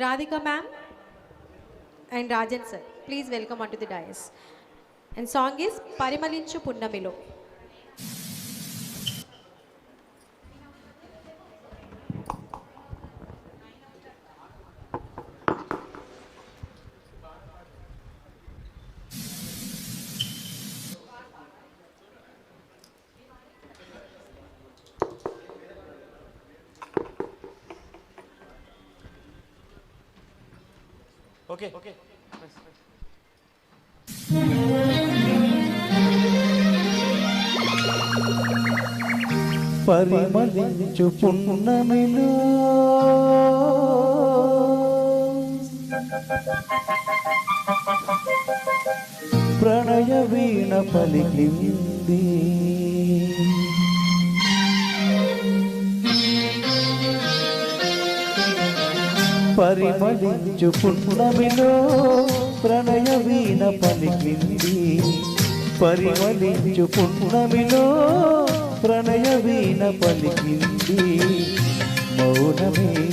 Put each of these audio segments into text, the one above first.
Radhika ma'am and Rajan sir please welcome to the dais and song is పరిమళించు పున్నమిలో okay. Okay. పరిమళించు పున్నమిలో. ప్రణయ వీణ పలికింది. పరిమళించు పుణ్యమిలో ప్రణయ వీణ పలికింది. పరిమళించు పుణ్యమిలో ప్రణయ వీణ పలికింది. మౌనమే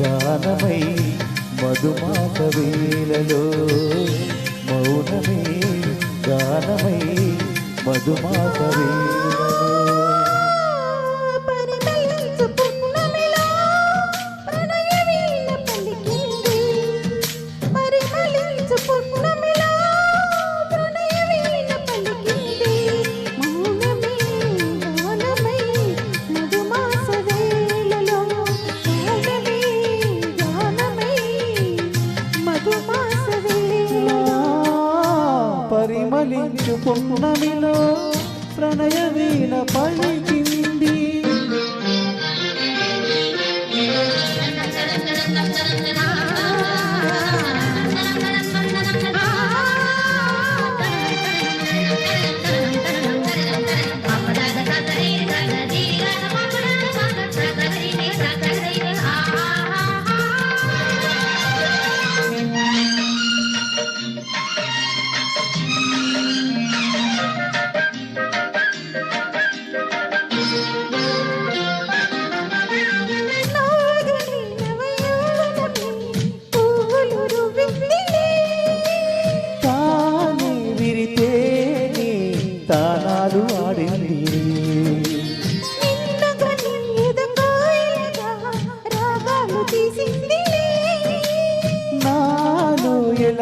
గానమై మధుమాత వేలలో. మౌనమే గానమై మధుమాత వేల పరిమళించు పున్నమిలో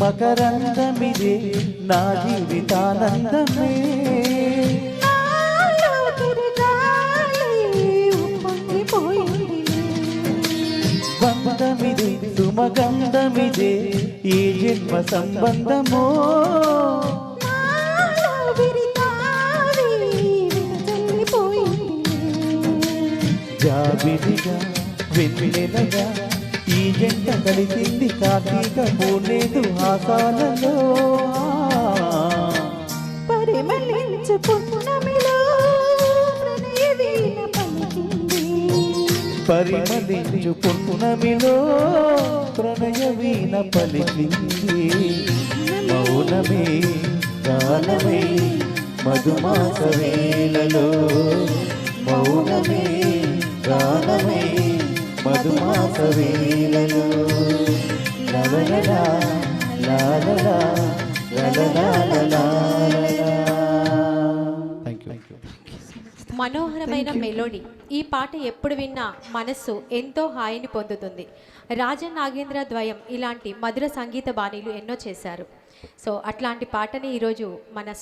మకరందమిదే నా జీవితానందమే. బంధమిది సుమగంధమిదే ఈ జన్మ సంబంధమో. నాలో విరితావి వెన్నెలగా ఈ జంట కలిసింది కార్తీక పూర్ణేదు హాసాలలో పరిమళించు పున్నమిలో ప్రణయవీణ పలికింది. పరిమళించు మౌనమే గానమే మధుమాస మౌనమే గానమే మధుమాస లలలలా లాలలా లలలా మనోహరమైన మెలోడీ. ఈ పాట ఎప్పుడు విన్నా మనస్సు ఎంతో హాయిని పొందుతుంది. రాజన్ నాగేంద్ర ద్వయం ఇలాంటి మధుర సంగీత బాణీలు ఎన్నో చేశారు. సో అట్లాంటి పాటని ఈరోజు మన